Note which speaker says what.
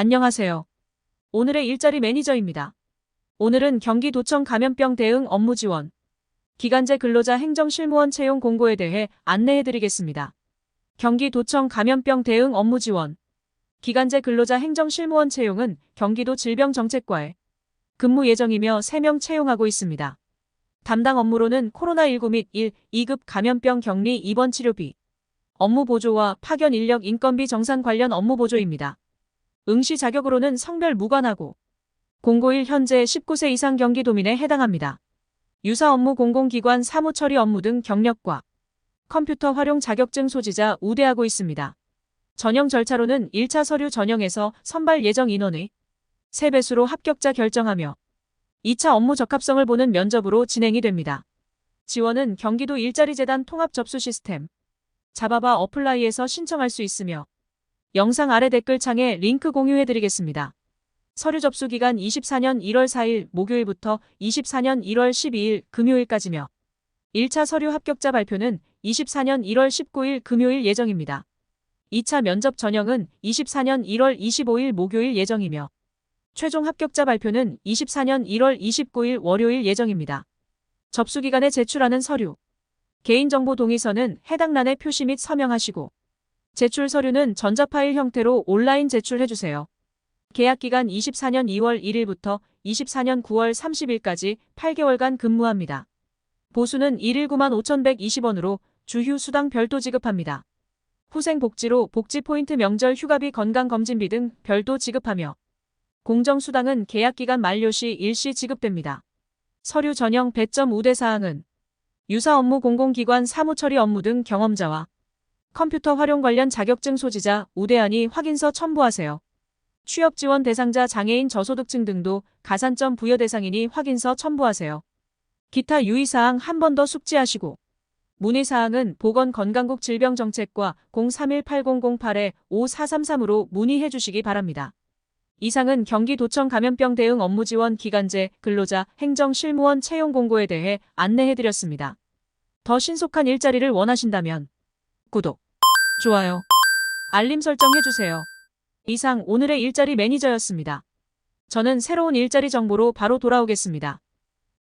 Speaker 1: 안녕하세요. 오늘의 일자리 매니저입니다. 오늘은 경기도청 감염병 대응 업무 지원, 기간제 근로자 행정실무원 채용 공고에 대해 안내해드리겠습니다. 경기도청 감염병 대응 업무 지원, 기간제 근로자 행정실무원 채용은 경기도 질병정책과에 근무 예정이며 3명 채용하고 있습니다. 담당 업무로는 코로나19 및 1, 2급 감염병 격리 입원 치료비, 업무 보조와 파견 인력 인건비 정산 관련 업무 보조입니다. 응시 자격으로는 성별 무관하고 공고일 현재 19세 이상 경기도민에 해당합니다. 유사 업무 공공기관 사무 처리 업무 등 경력과 컴퓨터 활용 자격증 소지자 우대하고 있습니다. 전형 절차로는 1차 서류 전형에서 선발 예정 인원의 3배수로 합격자 결정하며 2차 업무 적합성을 보는 면접으로 진행이 됩니다. 지원은 경기도 일자리재단 통합 접수 시스템 자바바 어플라이에서 신청할 수 있으며 영상 아래 댓글창에 링크 공유해드리겠습니다. 서류 접수 기간 24년 1월 4일 목요일부터 24년 1월 12일 금요일까지며 1차 서류 합격자 발표는 24년 1월 19일 금요일 예정입니다. 2차 면접 전형은 24년 1월 25일 목요일 예정이며 최종 합격자 발표는 24년 1월 29일 월요일 예정입니다. 접수 기간에 제출하는 서류 개인정보 동의서는 해당 란에 표시 및 서명하시고 제출 서류는 전자파일 형태로 온라인 제출해주세요. 계약 기간 24년 2월 1일부터 24년 9월 30일까지 8개월간 근무합니다. 보수는 1일 9만 5,120원으로 주휴 수당 별도 지급합니다. 후생 복지로 복지 포인트 명절 휴가비 건강검진비 등 별도 지급하며 공정수당은 계약 기간 만료 시 일시 지급됩니다. 서류 전형 배점 우대 사항은 유사 업무 공공기관 사무처리 업무 등 경험자와 컴퓨터 활용 관련 자격증 소지자 우대하니 확인서 첨부하세요. 취업 지원 대상자 장애인 저소득층 등도 가산점 부여 대상이니 확인서 첨부하세요. 기타 유의사항 한 번 더 숙지하시고 문의사항은 보건건강국 질병정책과 03180008-5433으로 문의해 주시기 바랍니다. 이상은 경기도청 감염병 대응 업무 지원 기간제 근로자 행정실무원 채용 공고에 대해 안내해 드렸습니다. 더 신속한 일자리를 원하신다면 구독, 좋아요, 알림 설정 해 주세요. 이상 오늘의 일자리 매니저였습니다. 저는 새로운 일자리 정보로 바로 돌아오겠습니다.